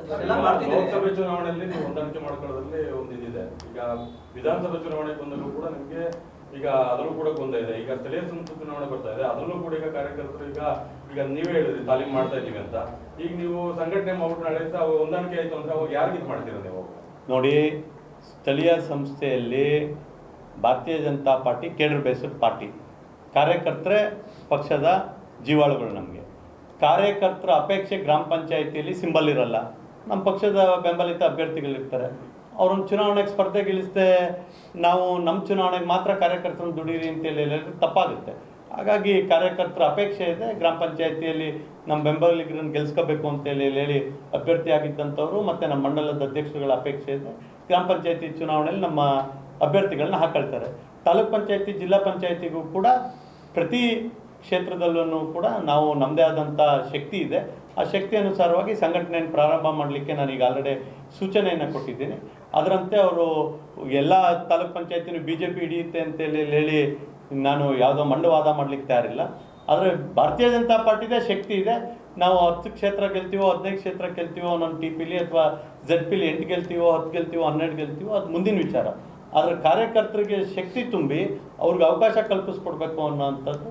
ಎಲ್ಲ ಮಾಡ್ತಿದ್ದೀರಿ. ಲೋಕಸಭೆ ಚುನಾವಣೆಯಲ್ಲಿ ನೀವು ಹೊಂದಾಣಿಕೆ ಮಾಡ್ಕೊಳ್ಳೋದ್ರಲ್ಲಿ ಒಂದು ಇದಿದೆ. ಈಗ ವಿಧಾನಸಭೆ ಚುನಾವಣೆ ಬಂದಲ್ಲೂ ಕೂಡ ನಿಮಗೆ ಈಗ ಅದರಲ್ಲೂ ಕೂಡ ಗೊಂದಲ ಇದೆ. ಈಗ ಸ್ಥಳೀಯ ಸಂಸ್ಥೆ ಚುನಾವಣೆ ಬರ್ತಾ ಇದೆ. ಅದರಲ್ಲೂ ಕೂಡ ಈಗ ಕಾರ್ಯಕರ್ತರು ಈಗ ಈಗ ನೀವೇ ಹೇಳಿದ್ರಿ ತಾಲೀಮ್ ಮಾಡ್ತಾ ಇದ್ದೀವಿ ಅಂತ. ಈಗ ನೀವು ಸಂಘಟನೆ ಮಾಡ್ಬಿಟ್ಟು ನಾಳೆ ಅಂತ ಅವಾಗ ಹೊಂದಾಣಿಕೆ ಆಯ್ತು ಅಂದ್ರೆ ಅವಾಗ ಯಾರಿಗೆ ಇದು ಮಾಡ್ತೀರಾ ನೀವು? ನೋಡಿ ಸ್ಥಳೀಯ ಸಂಸ್ಥೆಯಲ್ಲಿ Bharatiya Janata party cadre based party. ಕಾರ್ಯಕರ್ತರೇ ಪಕ್ಷದ ಜೀವಾಳುಗಳು ನಮಗೆ. ಕಾರ್ಯಕರ್ತರ ಅಪೇಕ್ಷೆ ಗ್ರಾಮ ಪಂಚಾಯಿತಿಯಲ್ಲಿ ಸಿಂಬಲ್ ಇರಲ್ಲ. ನಮ್ಮ ಪಕ್ಷದ ಬೆಂಬಲಿತ ಅಭ್ಯರ್ಥಿಗಳಿರ್ತಾರೆ. ಅವ್ರನ್ನ ಚುನಾವಣೆಗೆ ಸ್ಪರ್ಧೆಗೆ ಇಳಿಸ್ದೆ ನಾವು ನಮ್ಮ ಚುನಾವಣೆಗೆ ಮಾತ್ರ ಕಾರ್ಯಕರ್ತರನ್ನು ದುಡೀರಿ ಅಂತೇಳಿ ಹೇಳಿದ್ರೆ ತಪ್ಪಾಗುತ್ತೆ. ಹಾಗಾಗಿ ಕಾರ್ಯಕರ್ತರ ಅಪೇಕ್ಷೆ ಇದೆ. ಗ್ರಾಮ ಪಂಚಾಯತಿಯಲ್ಲಿ ನಮ್ಮ ಬೆಂಬಲಿಗರನ್ನು ಗೆಲ್ಸ್ಕೋಬೇಕು ಅಂತೇಳಿ ಹೇಳಿ ಅಭ್ಯರ್ಥಿ ಆಗಿದ್ದಂಥವ್ರು ಮತ್ತು ನಮ್ಮ ಮಂಡಲದ ಅಧ್ಯಕ್ಷರುಗಳ ಅಪೇಕ್ಷೆ ಇದೆ. ಗ್ರಾಮ ಪಂಚಾಯತಿ ಚುನಾವಣೆಯಲ್ಲಿ ನಮ್ಮ ಅಭ್ಯರ್ಥಿಗಳನ್ನ ಹಾಕೊಳ್ತಾರೆ. ತಾಲೂಕ್ ಪಂಚಾಯತಿ, ಜಿಲ್ಲಾ ಪಂಚಾಯತಿಗೂ ಕೂಡ ಪ್ರತಿ ಕ್ಷೇತ್ರದಲ್ಲೂ ಕೂಡ ನಾವು ನಮ್ಮದೇ ಆದಂಥ ಶಕ್ತಿ ಇದೆ. ಆ ಶಕ್ತಿ ಅನುಸಾರವಾಗಿ ಸಂಘಟನೆಯನ್ನು ಪ್ರಾರಂಭ ಮಾಡಲಿಕ್ಕೆ ನಾನು ಈಗ ಆಲ್ರೆಡಿ ಸೂಚನೆಯನ್ನು ಕೊಟ್ಟಿದ್ದೀನಿ. ಅದರಂತೆ ಅವರು ಎಲ್ಲ ತಾಲೂಕ್ ಪಂಚಾಯತಿನೂ ಬಿ ಜೆ ಪಿ ಹಿಡಿಯುತ್ತೆ ಅಂತೇಳಿ ಹೇಳಿ ನಾನು ಯಾವುದೋ ಮಂಡವಾದ ಮಾಡಲಿಕ್ಕೆ ತಯಾರಿಲ್ಲ. ಆದರೆ ಭಾರತೀಯ ಜನತಾ ಪಾರ್ಟಿದೇ ಶಕ್ತಿ ಇದೆ. ನಾವು ಹತ್ತು ಕ್ಷೇತ್ರ ಗೆಲ್ತೀವೋ, ಹದಿನೈದು ಕ್ಷೇತ್ರ ಗೆಲ್ತೀವೋ ನಮ್ಮ ಟಿ ಪಿಲಿ ಅಥವಾ ಜೆಡ್ ಪಿಲಿ ಎಂಟು ಗೆಲ್ತೀವೋ, ಹತ್ತು ಗೆಲ್ತೀವೋ, ಹನ್ನೆರಡು ಗೆಲ್ತೀವೋ, ಅದು ಮುಂದಿನ ವಿಚಾರ. ಆದರೆ ಕಾರ್ಯಕರ್ತರಿಗೆ ಶಕ್ತಿ ತುಂಬಿ ಅವ್ರಿಗೆ ಅವಕಾಶ ಕಲ್ಪಿಸ್ಕೊಡ್ಬೇಕು ಅನ್ನೋಂಥದ್ದು